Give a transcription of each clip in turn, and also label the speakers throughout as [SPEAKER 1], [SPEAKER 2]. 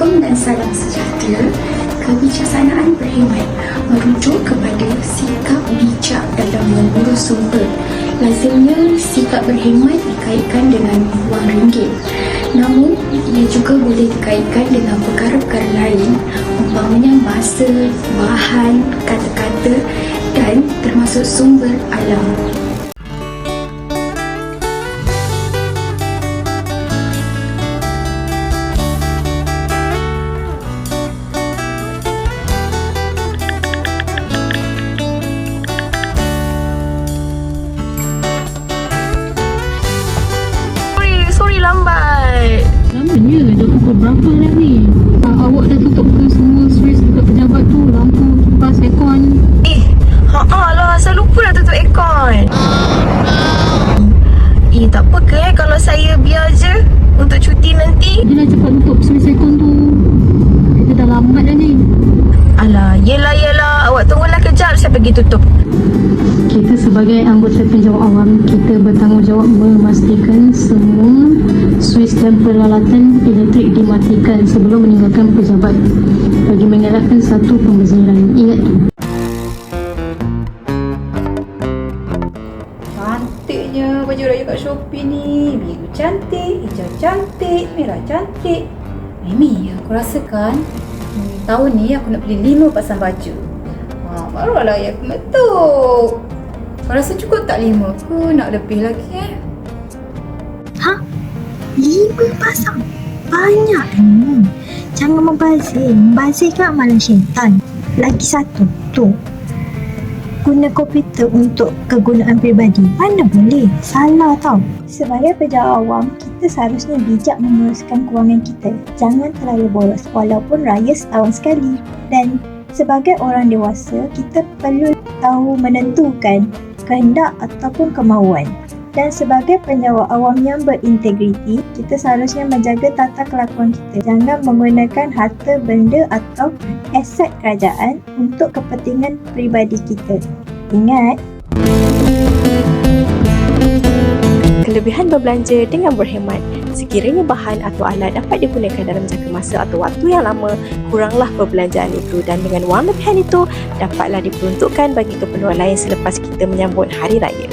[SPEAKER 1] Assalamualaikum dan salam sejahtera. Kebijaksanaan berhemat merujuk kepada sikap bijak dalam mengurus sumber. Lazimnya sikap berhemat dikaitkan dengan wang ringgit. Namun, ia juga boleh dikaitkan dengan perkara-perkara lain umpamanya masa, bahan, kata-kata dan termasuk sumber alam.
[SPEAKER 2] Berapa dah ni? Ah, awak dah tutup ke semua
[SPEAKER 3] pergi tutup.
[SPEAKER 2] Kita sebagai anggota penjawat awam, kita bertanggungjawab memastikan semua switch dan peralatan elektrik dimatikan sebelum meninggalkan pejabat bagi mengelakkan satu pembeziran. Ingat tu.
[SPEAKER 4] Cantiknya baju raya kat Shopee ni. Biru cantik, hijau cantik, merah cantik. Mimi, aku rasakan hmm, tahun ni aku nak beli lima pasang baju. Ha, barulah ya aku metuk. Kau rasa cukup tak lima ke? Nak lebih lagi eh?
[SPEAKER 5] Lima pasang. Banyak ni. Jangan membazir. Membazir kan amalan syaitan. Lagi satu. Tu. Guna komputer untuk kegunaan peribadi. Mana boleh? Salah tau. Sebagai pejabat awam, kita seharusnya bijak menguruskan kewangan kita. Jangan terlalu boros walaupun raya setahun sekali. Dan sebagai orang dewasa, kita perlu tahu menentukan kehendak ataupun kemahuan. Dan sebagai penjawat awam yang berintegriti, kita seharusnya menjaga tata kelakuan kita. Jangan menggunakan harta benda atau aset kerajaan untuk kepentingan peribadi kita. Ingat,
[SPEAKER 6] Kelebihan berbelanja dengan berhemat. Sekiranya bahan atau alat dapat digunakan dalam jangka masa atau waktu yang lama, kuranglah perbelanjaan itu dan dengan wang lebihan itu dapatlah diperuntukkan bagi keperluan lain selepas kita menyambut hari raya.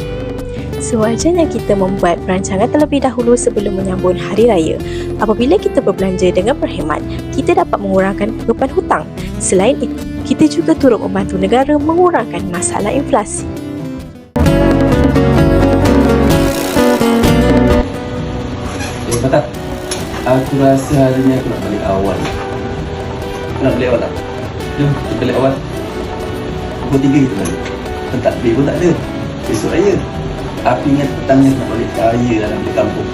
[SPEAKER 6] Sewajarnya kita membuat perancangan terlebih dahulu sebelum menyambut hari raya. Apabila kita berbelanja dengan berhemat, kita dapat mengurangkan beban hutang. Selain itu, kita juga turut membantu negara mengurangkan masalah inflasi.
[SPEAKER 7] Eh, Fatah. Aku rasa hari ni aku nak balik awal. Aku nak balik awal tak? Jom, kita balik awal. Pukul tiga kita balik. Kan tak balik pun tak ada. Besok raya. Aku ingat petangnya nak balik dah nak balik kampung.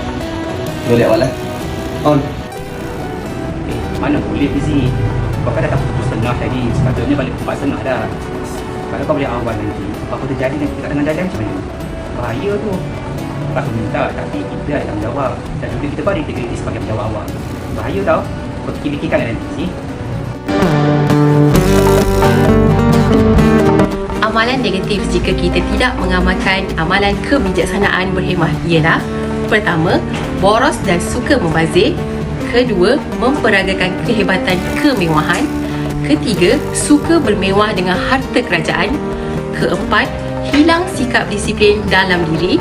[SPEAKER 7] Kita balik awal lah. On.
[SPEAKER 8] Eh, mana boleh busy. Kau kan dah pukul setengah tadi. Sepatutnya balik pukul setengah dah. Kalau kau balik awal nanti, apa terjadi nanti kat tangan dalam macam mana? Bahaya tu. Aku minta tapi kita ada tanggungjawab. Dan juga kita beri integriti sebagai penjawab awal. Bahaya tau. Kau fikir-fikirkan lah nanti. Si?
[SPEAKER 9] Amalan negatif jika kita tidak mengamalkan amalan kebijaksanaan berhemah ialah Pertama, boros dan suka membazir Kedua, memperagakan kehebatan kemewahan Ketiga, suka bermewah dengan harta kerajaan Keempat, hilang sikap disiplin dalam diri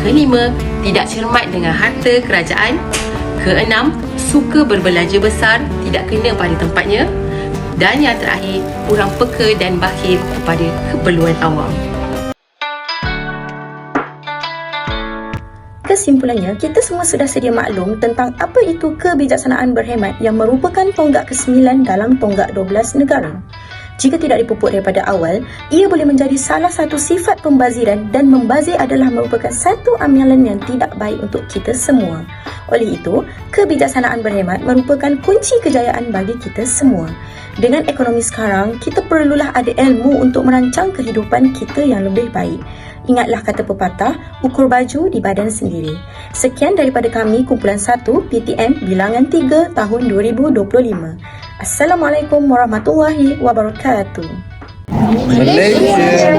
[SPEAKER 9] Kelima, tidak cermat dengan harta kerajaan Keenam, suka berbelanja besar tidak kena pada tempatnya dan yang terakhir, kurang peka dan bakhil kepada keperluan awam.
[SPEAKER 10] Kesimpulannya, kita semua sudah sedia maklum tentang apa itu kebijaksanaan berhemat yang merupakan tonggak ke-9 dalam tonggak 12 negara. Jika tidak dipupuk daripada awal, ia boleh menjadi salah satu sifat pembaziran dan membazir adalah merupakan satu amalan yang tidak baik untuk kita semua. Oleh itu, kebijaksanaan berhemat merupakan kunci kejayaan bagi kita semua. Dengan ekonomi sekarang, kita perlulah ada ilmu untuk merancang kehidupan kita yang lebih baik. Ingatlah kata pepatah, ukur baju di badan sendiri. Sekian daripada kami kumpulan 1 PTM bilangan 3 tahun 2025. Assalamualaikum warahmatullahi wabarakatuh.
[SPEAKER 7] Malaysia.